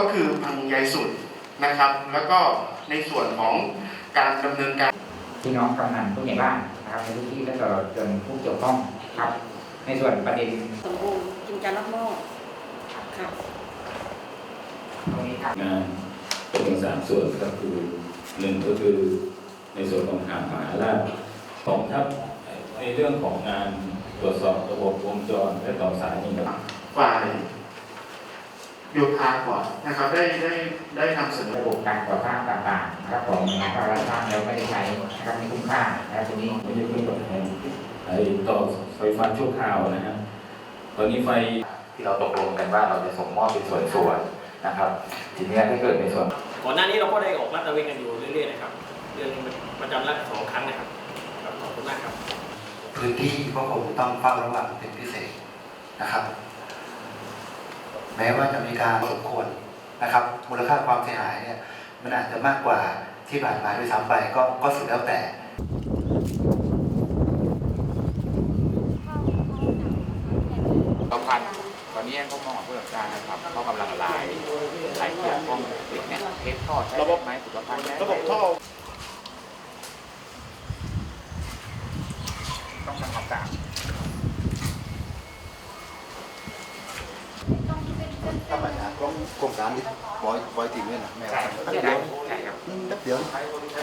ก็คือพังใยสุดนะครับ แล้วก็ในส่วนของการดำเนินการพี่น้องกำนันผู้ใหญ่บ้านนะครับในพื้นที่และตลอดจนผู้เกี่ยวข้องครับ ในส่วนประเด็นสมบูรณ์กินการรับมอบค่ะตรงนี้ครับงานเป็นสามส่วนก็คือหนึ่งก็คือในส่วนของหางมหาราชสองครับในเรื่องของงานตรวจสอบระบบวงจรและต่อสายนี่ครับฝ่าย โยธาก่อนนะครับได้ได้ได้นำเสนอระบบการก่อสร้างต่างๆนะครับของงานก่อสร้างแล้วไม่ได้ใช้นะครับไม่คุ้มค่านะครับตรงนี้ไม่ใช่เพื่อตอบแทนไอ้ต่อไฟฟ้าชั่วคราวนะฮะตอนนี้ไฟที่เราตกลงกันว่าเราจะส่งมอบเป็นส่วนๆนะครับ ทีเนี้ยถ้าเกิดในส่วนก่อนหน้านี้เราก็ได้ออกลาดตระเวนกันอยู่เรื่อยๆนะครับเดือนหนึงประจำละสองครั้งนะครับครับขอบคุณมากครับ พื้นที่ก็คงต้องเฝ้าระวังเป็นพิเศษนะครับ แม้ว่าจะมีการสมควรนะครับ มูลค่าความเสียหายเนี่ยมันอาจจะมากกว่าที่ผ่านมาด้วยซ้ำไปก็ก็สุดแล้วแต่ต้องพันตอนนี้เขามองผู้จัดการนะครับเขากำลังลายลายเกี่ยวข้องติดเนี่ยเทปทอดใช้ได้ไหมสุขภัณฑ์ได้ไหมระบบท่อต้องทำความสะอาด ถ้าปัญหาของโครงการนี้ปล่อยปล่อยทิ้งไว้นะแม่ใช่ว่าใช่ได้ใช่ครับอืมแป๊บเดียว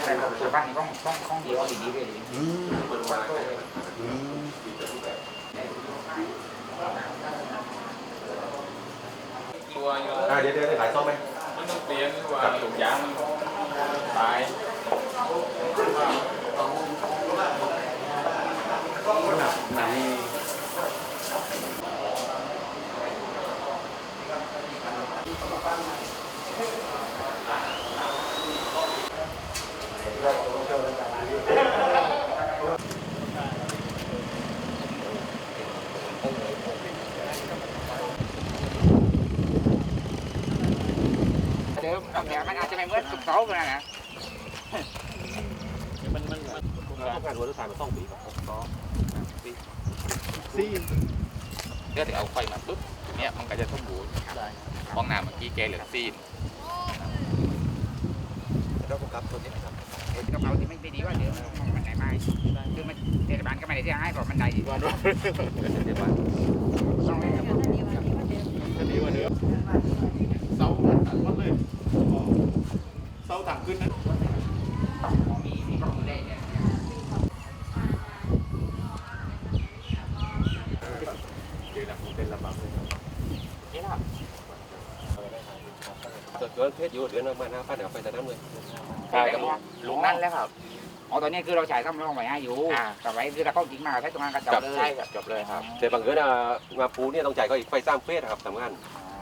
แต่สุขภาพนี่ต้องต้องต้องเดียวดีๆเลยอืมอืมอ่าเดี๋ยวเดี๋ยวหลายซ่อมไหมมันต้องเปลี่ยนว่าถุงยางมันตาย เดิมต้องเดี๋ยวมันอาจจะไม่เหมือนสุกเสาเลยนะต้องการหัวรถสายมาต้องปี กับผมก็เดี๋ยวเอาไฟมาปุ๊บเนี่ยมันก็จะสมบูรณ์ห้องน้ำเมื่อกี้แกเหลือซีนแล้วก็กลับตัวนี้นะเป๋าที่ไม่ดีว่าเดี๋ยวมันไหนไม่คือมันเทศบาลก็ไม่ได้เสียหายเพราะมันได้ดีเดี๋ยวว่าต้องให้กับเสาหันหันหมดเลยเสาต่างขึ้นนะมีมีข้อมูลได้เนี่ยเกิดเกิดเพศอยู่เดือนมาหน้าพันเดี๋ยวไปแต่นั้นเลย ใช่ครับลุงนั่นแล้วครับอ๋อตอนนี้คือเราฉายซ้ำรองไว้ให้อยู่แต่ไว้คือเราเข้าจริงมาใช้ตรงงานกระจกเลยจบเลยครับแต่บางเกิดอะมาปูเนี่ยต้องจ่ายก็อีกไฟสร้างเพศครับทำงาน อ๋อ